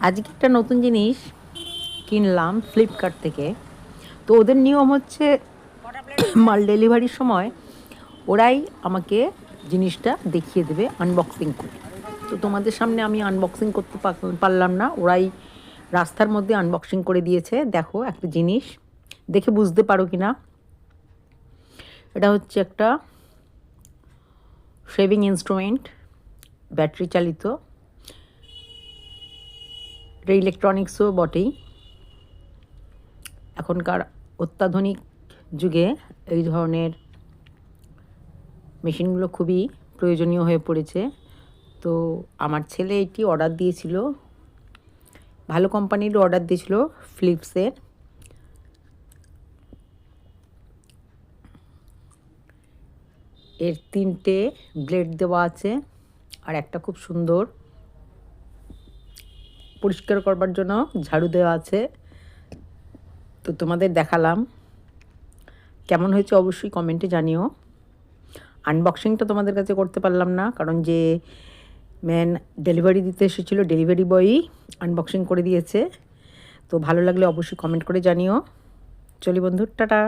আজকে একটা নতুন জিনিস কিনলাম ফ্লিপকার্ট থেকে। তো ওদের নিয়ম হচ্ছে মাল ডেলিভারির সময় ওরাই আমাকে জিনিসটা দেখিয়ে দেবে আনবক্সিং করে। তো তোমাদের সামনে আমি আনবক্সিং করতে পার- পারলাম না, ওরাই রাস্তার মধ্যে আনবক্সিং করে দিয়েছে। দেখো একটা জিনিস, দেখে বুঝতে পারো কি না এটা হচ্ছে একটা শেভিং ইনস্ট্রুমেন্ট ব্যাটারি চালিত। এটা ইলেকট্রনিক্সও বটেই। এখনকার অত্যাধুনিক যুগে এই ধরনের মেশিনগুলো খুবই প্রয়োজনীয় হয়ে পড়েছে। তো আমার ছেলে এটি অর্ডার দিয়েছিল। ভালো কোম্পানির অর্ডার দিয়েছিল ফ্লিপসের। এর তিনটে ব্লেড দেওয়া আছে আর একটা খুব সুন্দর। পরিষ্কার করবার জন্য ঝাড়ু দেওয়া আছে। তো তোমাদের দেখালাম। কেমন হয়েছে অবশ্যই কমেন্টে জানিও। আনবক্সিংটা তোমাদের কাছে করতে পারলাম না, কারণ যে ম্যান ডেলিভারি দিতে এসেছিল ডেলিভারি বয়ই আনবক্সিং করে দিয়েছে। তো ভালো লাগলে অবশ্যই কমেন্ট করে জানিও। চলি বন্ধু, টাটা।